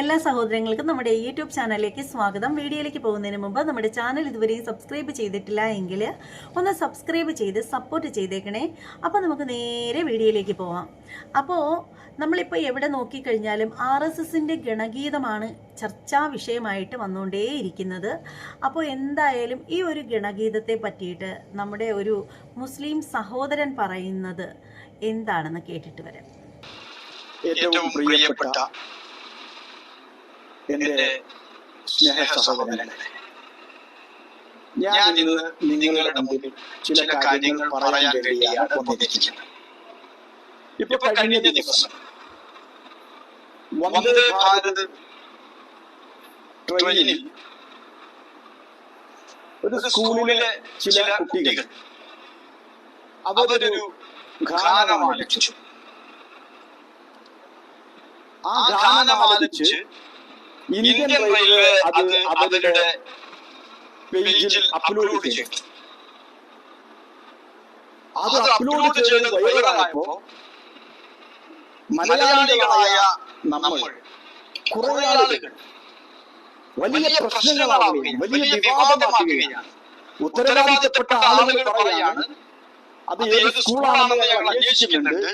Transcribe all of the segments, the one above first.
എല്ലാ സഹോദരങ്ങൾക്കും നമ്മുടെ യൂട്യൂബ് ചാനലിലേക്ക് സ്വാഗതം. വീഡിയോയിലേക്ക് പോകുന്നതിന് മുമ്പ് നമ്മുടെ ചാനൽ ഇതുവരെയും സബ്സ്ക്രൈബ് ചെയ്തിട്ടില്ല എങ്കിൽ ഒന്ന് സബ്സ്ക്രൈബ് ചെയ്ത് സപ്പോർട്ട് ചെയ്തേക്കണേ. അപ്പോൾ നമുക്ക് നേരെ വീഡിയോയിലേക്ക് പോവാം. അപ്പോൾ നമ്മളിപ്പോൾ എവിടെ നോക്കിക്കഴിഞ്ഞാലും ആർ എസ് എസിന്റെ ഗണഗീതമാണ് ചർച്ചാ വിഷയമായിട്ട് വന്നുകൊണ്ടേയിരിക്കുന്നത്. അപ്പോൾ എന്തായാലും ഈ ഒരു ഗണഗീതത്തെ പറ്റിയിട്ട് നമ്മുടെ ഒരു മുസ്ലിം സഹോദരൻ പറയുന്നത് എന്താണെന്ന് കേട്ടിട്ട് വരാം. ഏറ്റവും പ്രിയപ്പെട്ട എന്റെ സ്നേഹ സഹോദരങ്ങളെ ഞാൻ ഇന്ന് നിങ്ങളുടെ മുമ്പിൽ ചില കാര്യങ്ങൾ പറയാൻ വേണ്ടിയാണ് വന്നിരിക്കുന്നത്. ഇപ്പൊ കഴിഞ്ഞ ദിവസം വന്ദേ ഭാരത് ട്രെയിനിൽ ഒരു സ്കൂളിലെ ചില കുട്ടികൾ അവരൊരു ഗാനം ആലപിച്ചു ആ ഗാനം ആലപിച്ച് ഇന്ത്യൻ റെയിൽവേ അത് അവരുടെ പേജിൽ അപ്ലോഡ് ചെയ്തു അത് അപ്ലോഡ് ചെയ്ത് വൈറലായപ്പോ മലയാളികളായ നമ്മൾ കുറെ ആളുകൾ വലിയ പ്രശ്നങ്ങളാവുകയും വലിയ വിവാദമാക്കുകയാണ്. ഉത്തരവാദിത്തപ്പെട്ട ആളുകൾ പറയാണ് അത് ഏത് സ്കൂളാണെന്ന് ഞങ്ങൾ അന്വേഷിക്കുന്നുണ്ട്.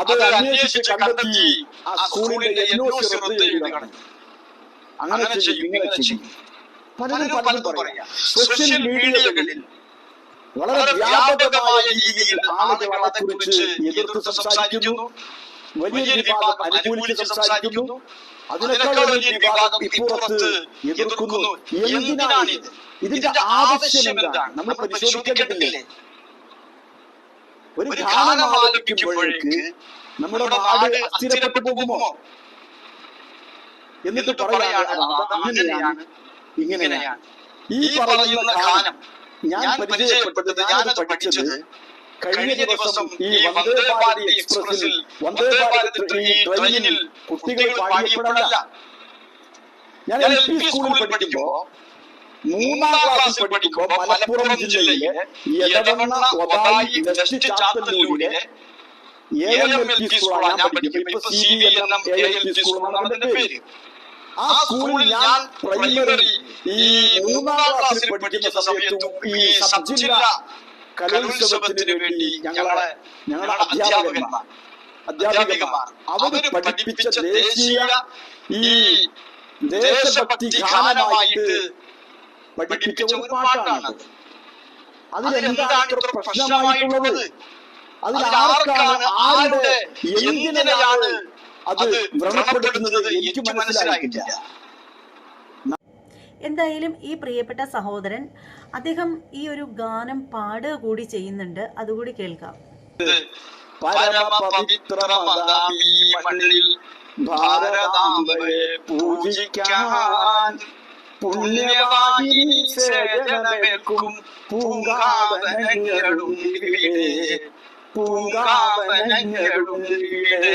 അത് അന്വേഷിച്ച് കണ്ടെത്തി ആ സ്കൂളിന്റെ എൻ ശ്രദ്ധ റദ്ദ് ചെയ്യുകയാണ് അങ്ങനെ ചെയ്യും ഇങ്ങനെ ചെയ്യും. പലരും പലതും പറയാം. സോഷ്യൽ മീഡിയകളിൽ വളരെ വ്യാപകമായ രീതിയിൽ ആളുകൾ അതേക്കുറിച്ച് എതിർത്ത് സംസാരിക്കുന്നു. വലിയ വിഭാഗം അനുകൂലിച്ച് സംസാരിക്കുന്നു. അതിനേക്കാൾ വലിയ വിഭാഗം ഇപ്പുറത്ത് എതിർക്കുന്നു. എന്തിനാണിത്? ഇതിന്റെ ആവശ്യം എന്താണ് നമ്മൾ പരിശോധിക്കേണ്ടതില്ലേ? ഒരു ഗാനം ആലപിക്കുമ്പോഴേക്ക് നമ്മുടെ നാട് അസ്ഥിരപ്പെട്ടു പോകുമോ? എന്നിട്ട് പറയാണ് അത് അങ്ങനെയാണ് ഇങ്ങനെയാണ്. ഈ പറയുന്ന കാലം ഞാൻ പരിചയപ്പെട്ടത് ഞാൻ പഠിച്ചത് കഴിഞ്ഞ ദിവസം ഈ വന്ദേ ഭാരത് എക്സ്പ്രസിൽ വന്ദേ ഭാരത് ട്രെയിനിൽ കുട്ടികൾ പാടിയപ്പോഴല്ല. ഞാൻ എൽ പി സ്കൂളിൽ പഠിക്കുമ്പോ മൂന്നാം ക്ലാസ് പഠിക്കുമ്പോ മലപ്പുറം ജില്ലയിലെ ഏഴ് ഒതായി വെസ്റ്റ് ചാത്തല്ലൂരിലെ എ എം എൽ പി സ്കൂളാണ് ഞാൻ പഠിക്കുന്നത്. ഇപ്പൊ C B N M A L P സ്കൂളാണ് അവരുടെ അതിന്റെ പേര്. ആ സ്കൂളിൽ ഞാൻ പ്രൈമറി ഈ മൂന്നാം ക്ലാസ്സിൽ പഠിക്കുന്ന സമയത്തും ഈ സബ് ജില്ല കലോത്സവത്തിന് വേണ്ടി ഞങ്ങളെ ഞങ്ങളുടെ അധ്യാപകന്മാർ അധ്യാപികമാർ അവർ പഠിപ്പിച്ച ദേശീയ ഈ ദേശഭക്തി ഗാനമായിട്ട് പഠിപ്പിച്ച ഒരു പാട്ടാണ് അതിലെന്താണ് ഇത്ര പ്രശ്നമായിട്ടുള്ളത്? അതിൽ ആർക്കാണ് ആരുടെ എന്തിനാണ് അത് വ്രണപ്പെടുത്തുന്നത് എനിക്ക് മനസ്സിലായിട്ടില്ല. എന്തായാലും ഈ പ്രിയപ്പെട്ട സഹോദരൻ അദ്ദേഹം ഈ ഒരു ഗാനം പാടുക കൂടി ചെയ്യുന്നുണ്ട്. അതുകൂടി കേൾക്കാം. മണ്ണിൽ ഭാരതാംബയെ പൂജിക്കാൻ പുണ്യവാഹിനി സേവനമേൽക്കും പൂങ്കാവനങ്ങളുണ്ടിവിടെ പൂങ്കാവനങ്ങളുണ്ടിവിടെ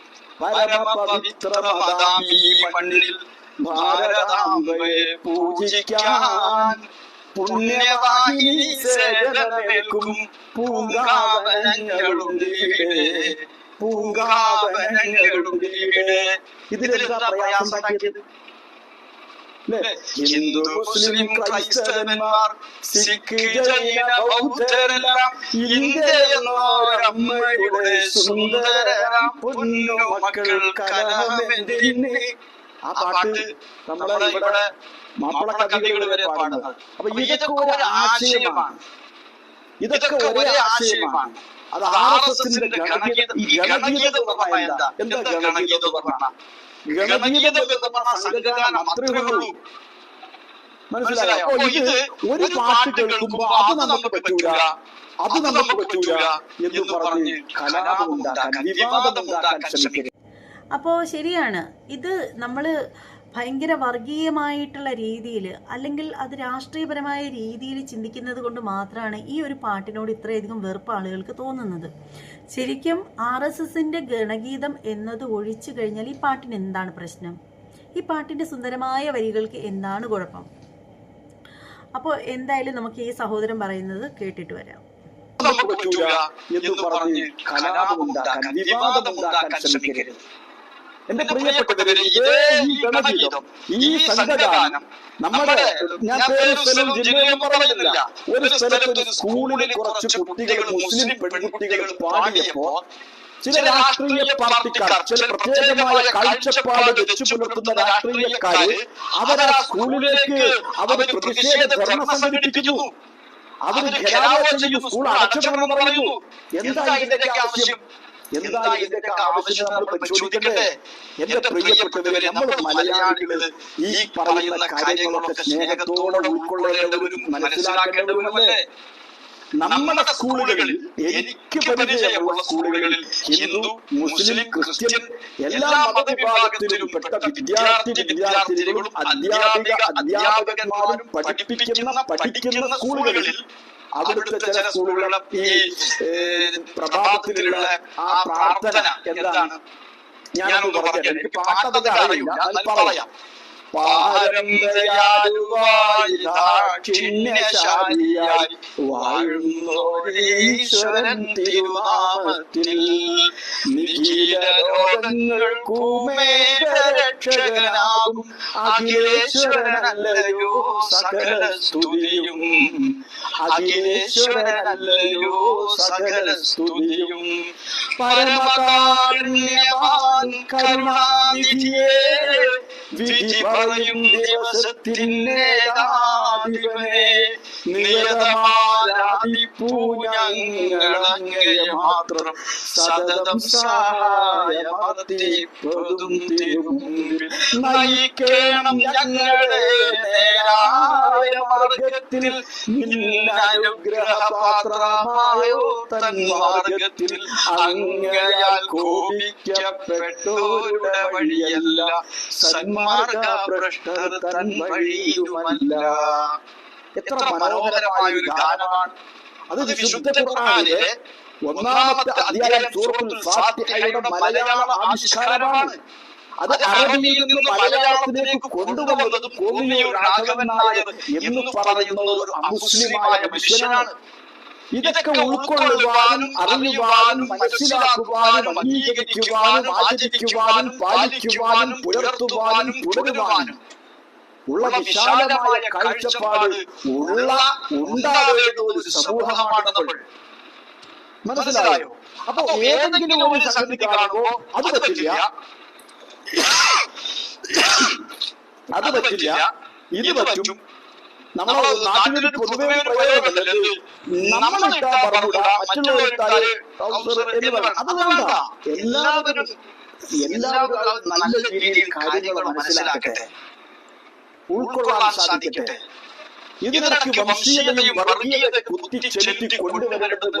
ഗുളങ്ങൾ പരമപവിത്രമതാമീ മണ്ണിൽ ഭാരതാംബയെ പൂജിക്കാൻ പുണ്യവാഹിനി സേവനമേൽക്കും പൂങ്കാവനങ്ങളുണ്ട് ഇവിടെ പൂങ്കാവനങ്ങളുണ്ട് ഇവിടെ ഇതിലെന്താ പ്രയാസം ഉണ്ടാക്കിയത്? ഹിന്ദു മുസ്ലിം ക്രൈസ്തവന്മാർ സിഖ് ജൈന ബൗദ്ധരെല്ലാം ഇതൊക്കെ ഒരു ആശയമാണ് അത് ആർ എസ് എസിന്റെ ഗണഗീതം എന്താ ഗണകീയത ഗണഗീതം എന്ന് പറഞ്ഞ സംഘഗാനം അത്രേ ഉള്ളൂ. മനസ്സിലായോ? ഇത് ഒരു പാട്ട് കേൾക്കുമ്പോ അത് നമുക്ക് പറ്റൂല. അത് നമുക്ക് പറ്റൂല എന്ന് പറഞ്ഞ് കലാപമുണ്ടാക്കാൻ വിവാദമുണ്ടാക്കാൻ ശ്രമിക്കരുത്. അപ്പോൾ ശരിയാണ്. ഇത് നമ്മൾ ഭയങ്കര വർഗീയമായിട്ടുള്ള രീതിയിൽ അല്ലെങ്കിൽ അത് രാഷ്ട്രീയപരമായ രീതിയിൽ ചിന്തിക്കുന്നത് കൊണ്ട് മാത്രമാണ് ഈ ഒരു പാട്ടിനോട് ഇത്രയധികം വെറുപ്പ് ആളുകൾക്ക് തോന്നുന്നത്. ശരിക്കും ആർ എസ് എസിന്റെ ഗണഗീതം എന്നത് ഒഴിച്ചു കഴിഞ്ഞാൽ ഈ പാട്ടിന് എന്താണ് പ്രശ്നം? ഈ പാട്ടിന്റെ സുന്ദരമായ വരികൾക്ക് എന്താണ് കുഴപ്പം? അപ്പോൾ എന്തായാലും നമുക്ക് ഈ സഹോദരൻ പറയുന്നത് കേട്ടിട്ട് വരാം. എന്ന് പറഞ്ഞ് കലാപമുണ്ടാക്കാൻ വിവാദമുണ്ടാക്കാൻ ശ്രമിക്കരുത്. എന്റെ പ്രിയപ്പെട്ടവരെ ഈ ഗണഗീതം ഈ സംഘഗാനം നമ്മുടെ ഞാൻ പേര് പറയുന്നില്ല. ഒരു സ്ഥലത്ത് സ്കൂളിൽ കുറച്ച് കുട്ടികൾ മുസ്ലിം പെൺകുട്ടികൾ പാടിയപ്പോ ചില രാഷ്ട്രീയ പാർട്ടിക്കാർ ചില പ്രത്യേകമായ കാഴ്ചപ്പാട് വെച്ചു പുലർത്തുന്ന രാഷ്ട്രീയക്കാര് അവരാ സ്കൂളിലേക്ക് അവർ പ്രതിഷേധ ധർമ്മ സംഘടിപ്പിക്കുന്നു. ഘെരാവോ ചെയ്യും സ്കൂൾ അടച്ചിടണമെന്ന് പറയുന്നു. എന്താ ഇതിന്റെ ആവശ്യം? എന്താ ഇതിന്റെ ആവശ്യം നമ്മൾ പരിശോധിക്കട്ടെ എന്റെ പ്രിയപ്പെട്ടവരെ നമ്മൾ മലയാളികൾ ഈ പറയുന്ന കാര്യങ്ങളൊക്കെ സ്നേഹത്തോടെ ഉൾക്കൊള്ളേണ്ടവരും മനസ്സിലാക്കേണ്ടവരുമല്ലേ? നമ്മുടെ സ്കൂളുകളിൽ എനിക്ക് പരിചയമുള്ള സ്കൂളുകളിൽ ഹിന്ദു മുസ്ലിം ക്രിസ്ത്യൻ എല്ലാ മതവിഭാഗത്തിലും പെട്ട വിദ്യാർത്ഥി വിദ്യാർത്ഥിനികളും അധ്യാപിക അധ്യാപകന്മാരും പഠിപ്പിക്കുന്ന പഠിക്കുന്ന സ്കൂളുകളിൽ അവിടുത്തെ ചില സ്കൂളുകളുടെ ഈ പ്രഭാതത്തിലുള്ള ആ പ്രാർത്ഥന എന്താണ്? ഞാനൊന്ന് പറഞ്ഞത് എനിക്ക് പാട്ടതൊക്കെ അറിയില്ല പറയാം. പാരമ്പര്യാലുവായി ദാക്ഷിണ്യശാലിയായി വാഴുന്നോരീശ്വരൻ തിരുനാമത്തിൽ. അഖിലേശ്വരനല്ലയോ സകല സ്തുതിയും. അഖിലേശ്വരനല്ലയോ സകല സ്തുതിയും. പരമകാരുണ്യവാൻ കരുണാനിധിയേ. വിധി പറയും ദിവസത്തിനേതാധിപനെ നിയതമാരാധിപ്പൂ ഞങ്ങളങ്ങയെ മാത്രം സതതം തിരുമുമ്പിൽ നയിക്കണം ഞങ്ങളെ നേരായ മാർഗത്തിൽ. നിന്നനുഗ്രഹപാത്രമായോ തൻ മാർഗത്തിൽ അങ്ങയാൽ കോപിക്കപ്പെട്ടോരുടെ വഴിയല്ല. സന്മാർഗ ഭ്രഷ്ടർ തൻ വഴിയുമല്ല എത്ര മനോഹരമായ ഒരു ഗാനമാണ്. അത് വിശുദ്ധ ഖുർആനിലെ ഒന്നാമത്തെ അധ്യായം സൂറത്തുൽ ഫാത്തിഹയുടെ മലയാള ആവിഷ്കാരമാണ്. അത് അറബിയിൽ നിന്ന് മലയാളത്തിലേക്ക് കൊണ്ടുവന്നത് കോന്നിയൂർ രാഘവൻ നായർ എന്ന് പറയുന്ന ഒരു അമുസ്ലിമായ മനുഷ്യനാണ്. ഇതൊക്കെ ഉൾക്കൊള്ളുവാനും അറിയുവാനും മനസ്സിലാക്കുവാനും അംഗീകരിക്കുവാനും ആചരിക്കുവാനും പാലിക്കുവാനും പുലർത്തുവാനും തുടരുവാനും ഉള്ള വിശാലമായ കാഴ്ചപ്പാട് ഉള്ള ഉണ്ടാവേണ്ട ഒരു സമൂഹമാണ് നമ്മൾ. മനസ്സിലായോ? അപ്പൊ ഏതെങ്കിലും ഒരു സംഗതി കാണുമ്പോ അത് പറ്റില്ല. അത് പറ്റില്ല. ഇത് പറ്റും. നമ്മളെ നാട്ടിലൊരു പൊതുവെ ഒരു പ്രയോഗമല്ലത് നമ്മൾ ഇട്ടാ പറഞ്ഞൂടാ മറ്റുള്ളവർ ഇട്ടാൽ എന്ന് പറയും. അത് വേണ്ട എല്ലാവരും എല്ലാവരും നല്ല രീതിയിൽ കാര്യങ്ങൾ മനസ്സിലാക്കട്ടെ. ഉൾക്കൊള്ളാൻ സാധിക്കട്ടെ. ഇതിനൊക്കെ വംശീയതയും വർഗീയത കുത്തിച്ചെലുത്തി കൊണ്ടുവരേണ്ടത്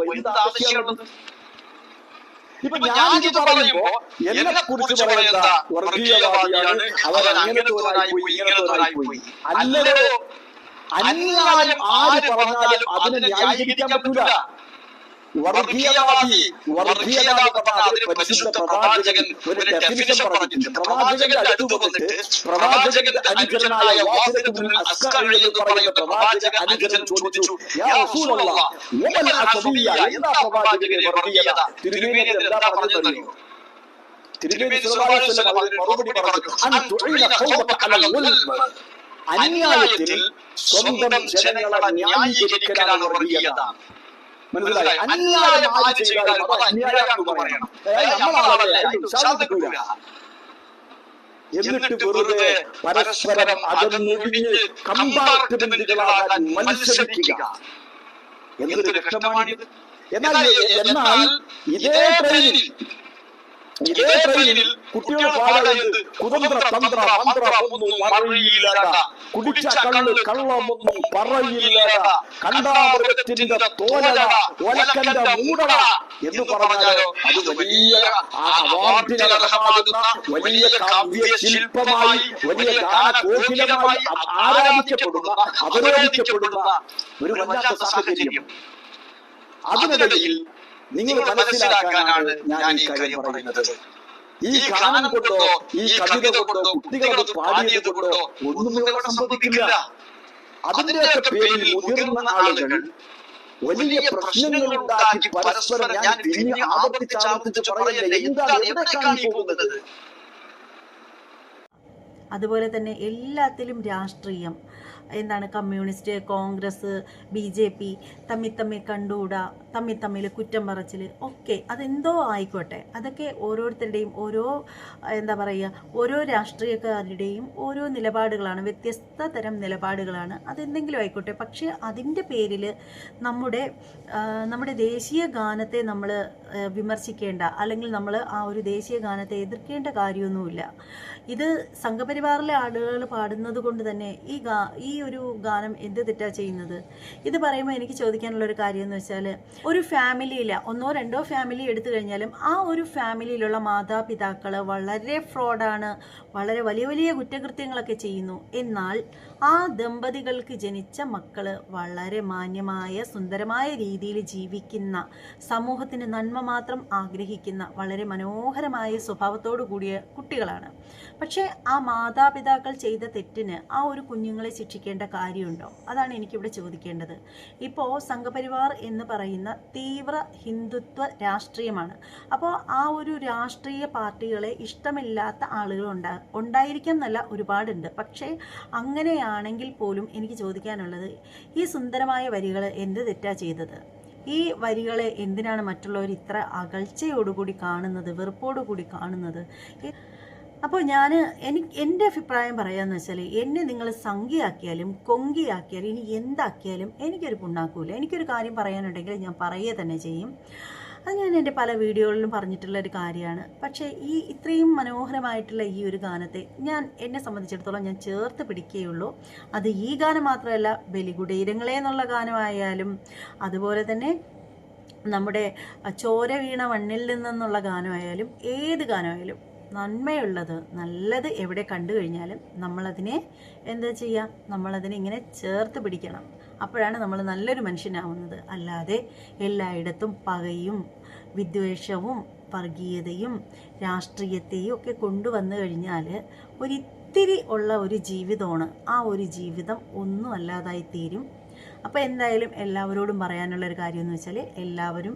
ഇപ്പൊ ഞാൻ ഇത് പറയുമ്പോ എന്നെ കുറിച്ച് പറയുന്ന വർഗീയവാദിയാണ്. അവർ അങ്ങനത്തോരായി പോയി ഇങ്ങനത്തോരായി പോയി അന്യായം ആര് പറഞ്ഞാലും അതിനെ ന്യായീകരിക്കാൻ പറ്റൂല. വർഗീയവാദി വർഗീയത അതിന് പരിശുദ്ധ പ്രവാചകൻ ഒരു ഡെഫിനിഷൻ പറഞ്ഞിട്ടുണ്ട്. പ്രവാചകന്റെ അടുത്ത് വന്നിട്ട് പ്രവാചകന്റെ അനുചരനായ വാസിലത്തുൽ അസ്കറി എന്ന് പറയുന്ന പ്രവാചക അനുചരൻ ചോദിച്ചു യാ റസൂലല്ലാഹ് വമൽ അസബിയ എന്താ പ്രവാചകനെ വർഗീയത? എന്താ പറഞ്ഞതെന്നറിയോ മറുപടി പറഞ്ഞു അന്യായത്തിൽ സ്വന്തം ജനങ്ങളെ ന്യായീകരിക്കലാണ് വർഗീയത. മനസ്സിലായി? അന്യായം ആര് ചെയ്താലും അത് പറയണം. ശാന്തിക്കൂല എന്നിട്ട് വെറുതെ പരസ്പരം അകന്നൊഴിഞ്ഞ് കമ്പാർട്ട്മെന്റുകളാകാൻ മത്സരിക്കുക. എന്തൊരു കഷ്ടമാണിത്? എന്നാൽ എന്നാൽ ഇതേ ട്രെയിനിൽ ഇതേ ട്രെയിനിൽ കുട്ടികൾ പാടരുത് കുതന്ത്ര തന്ത്ര മന്ത്ര ഒന്നും മറിയില്ലട കുടിച്ച കള്ള് കള്ളമൊന്നും പറയില്ലട കണ്ടാമൃഗത്തിന്റെ തോലട ഒലക്കന്റെ മൂടട എന്ന് പറഞ്ഞാലോ അത് വലിയ വലിയ കാവ്യ ശില്പമായി വലിയ ഗാനകോകിലമായി ആരാധിക്കപ്പെടുന്ന അവരോധിക്കപ്പെടുന്ന ഒരു വല്ലാത്ത സാഹചര്യം. അതിനിടയിൽ നിങ്ങൾ മനസ്സിലാക്കാനാണ് ഞാൻ ഈ കാര്യം പറയുന്നത്. ഈ ഗാനം കൊണ്ടോ ഈ കവിത കൊണ്ടോ കുട്ടികളത് പാടിയത് കൊണ്ടോ ഒന്നും ഇവിടെ സംഭവിക്കില്ല. അതിന്റെയൊക്കെ പേരിൽ മുതിർന്ന ആളുകൾ വലിയ പ്രശ്നങ്ങൾ ഉണ്ടാക്കി പരസ്പരം ഞാൻ തിരിഞ്ഞ് ആവർത്തിച്ച് ആവർത്തിച്ച് പറയല്ലേ? എന്താണ്? എവിടേക്കാണ് പോകുന്നത്? അതുപോലെ തന്നെ എല്ലാത്തിലും രാഷ്ട്രീയം എന്താണ് communist Congress B J P തമ്മിൽ തമ്മിൽ കണ്ടുകൂടാ തമ്മിൽ തമ്മിൽ കുറ്റം പറച്ചിൽ ഒക്കെ അതെന്തോ ആയിക്കോട്ടെ. അതൊക്കെ ഓരോരുത്തരുടെയും ഓരോ എന്താ പറയുക ഓരോ രാഷ്ട്രീയക്കാരുടെയും ഓരോ നിലപാടുകളാണ് വ്യത്യസ്ത തരം നിലപാടുകളാണ്. അതെന്തെങ്കിലും ആയിക്കോട്ടെ. പക്ഷേ അതിന്റെ പേരിൽ നമ്മുടെ നമ്മുടെ ദേശീയ ഗാനത്തെ നമ്മൾ വിമർശിക്കേണ്ട അല്ലെങ്കിൽ നമ്മൾ ആ ഒരു ദേശീയ ഗാനത്തെ എതിർക്കേണ്ട കാര്യമൊന്നുമില്ല. ഇത് സംഘപരിവാറിലെ ആളുകൾ പാടുന്നത് കൊണ്ട് തന്നെ ഈ ഗാ ഈ ഒരു ഗാനം എന്ത് തെറ്റാ ചെയ്യുന്നത്? ഇത് പറയുമ്പോൾ എനിക്ക് ചോദിക്കാനുള്ള ഒരു കാര്യം എന്ന് വെച്ചാൽ ഒരു ഫാമിലിയില ഒന്നോ രണ്ടോ ഫാമിലി എടുത്തു കഴിഞ്ഞാലും ആ ഒരു ഫാമിലിയിലുള്ള മാതാപിതാക്കൾ വളരെ ഫ്രോഡാണ് വളരെ വലിയ വലിയ കുറ്റകൃത്യങ്ങളൊക്കെ ചെയ്യുന്നു. എന്നാൽ ആ ദമ്പതികൾക്ക് ജനിച്ച മക്കൾ വളരെ മാന്യമായ സുന്ദരമായ രീതിയിൽ ജീവിക്കുന്ന സമൂഹത്തിന് നന്മ മാത്രം ആഗ്രഹിക്കുന്ന വളരെ മനോഹരമായ സ്വഭാവത്തോടു കൂടിയ കുട്ടികളാണ്. പക്ഷേ ആ മാതാപിതാക്കൾ ചെയ്ത തെറ്റിന് ആ ഒരു കുഞ്ഞുങ്ങളെ ശിക്ഷിക്കേണ്ട കാര്യമുണ്ടോ? അതാണ് എനിക്കിവിടെ ചോദിക്കേണ്ടത്. ഇപ്പോൾ സംഘപരിവാർ എന്ന് പറയുന്ന തീവ്ര ഹിന്ദുത്വ രാഷ്ട്രീയമാണ്. അപ്പോൾ ആ ഒരു രാഷ്ട്രീയ പാർട്ടികളെ ഇഷ്ടമില്ലാത്ത ആളുകൾ ഉണ്ടാ ഉണ്ടായിരിക്കാം എന്നല്ല ഒരുപാടുണ്ട്. പക്ഷേ അങ്ങനെയാണെങ്കിൽ പോലും എനിക്ക് ചോദിക്കാനുള്ളത് ഈ സുന്ദരമായ വരികൾ എന്ത് തെറ്റാ ചെയ്തത്? ഈ വരികളെ എന്തിനാണ് മറ്റുള്ളവർ ഇത്ര അകൽച്ചയോടുകൂടി കാണുന്നത് വെറുപ്പോടുകൂടി കാണുന്നത്? അപ്പോൾ ഞാൻ എനിക്ക് എന്റെ അഭിപ്രായം പറയാമെന്ന് വെച്ചാൽ എന്നെ നിങ്ങൾ സംഖ്യയാക്കിയാലും കൊങ്കിയാക്കിയാലും ഇനി എന്താക്കിയാലും എനിക്കൊരു പുണ്ണാക്കൂല എനിക്കൊരു കാര്യം പറയാനുണ്ടെങ്കിൽ ഞാൻ പറയുക തന്നെ ചെയ്യും. അത് ഞാൻ എന്റെ പല വീഡിയോകളിലും പറഞ്ഞിട്ടുള്ള ഒരു കാര്യമാണ്. പക്ഷേ ഈ ഇത്രയും മനോഹരമായിട്ടുള്ള ഈ ഒരു ഗാനത്തെ ഞാൻ എന്നെ സംബന്ധിച്ചിടത്തോളം ഞാൻ ചേർത്ത് പിടിക്കുകയുള്ളൂ. അത് ഈ ഗാനം മാത്രമല്ല ബലികുടീരങ്ങളെ എന്നുള്ള ഗാനമായാലും അതുപോലെ തന്നെ നമ്മുടെ ചോര വീണ മണ്ണിൽ നിന്നെന്നുള്ള ഗാനമായാലും ഏത് ഗാനമായാലും നന്മയുള്ളത് നല്ലത് എവിടെ കണ്ടു കഴിഞ്ഞാലും നമ്മളതിനെ എന്താ ചെയ്യുക? നമ്മളതിനെ ഇങ്ങനെ ചേർത്ത് പിടിക്കണം. അപ്പോഴാണ് നമ്മൾ നല്ലൊരു മനുഷ്യനാവുന്നത്. അല്ലാതെ എല്ലായിടത്തും പകയും വിദ്വേഷവും വർഗീയതയും രാഷ്ട്രീയത്തെയും ഒക്കെ കൊണ്ടുവന്നു കഴിഞ്ഞാൽ ഒരിത്തിരി ഉള്ള ഒരു ജീവിതമാണ്. ആ ഒരു ജീവിതം ഒന്നും അല്ലാതായി തീരും. അപ്പോൾ എന്തായാലും എല്ലാവരോടും പറയാനുള്ള ഒരു കാര്യം എന്ന് വെച്ചാൽ എല്ലാവരും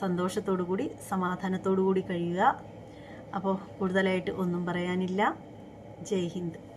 സന്തോഷത്തോടു കൂടി സമാധാനത്തോടു കൂടി കഴിയുക. അപ്പോൾ കൂടുതലായിട്ട് ഒന്നും പറയാനില്ല. ജയ് ഹിന്ദ്.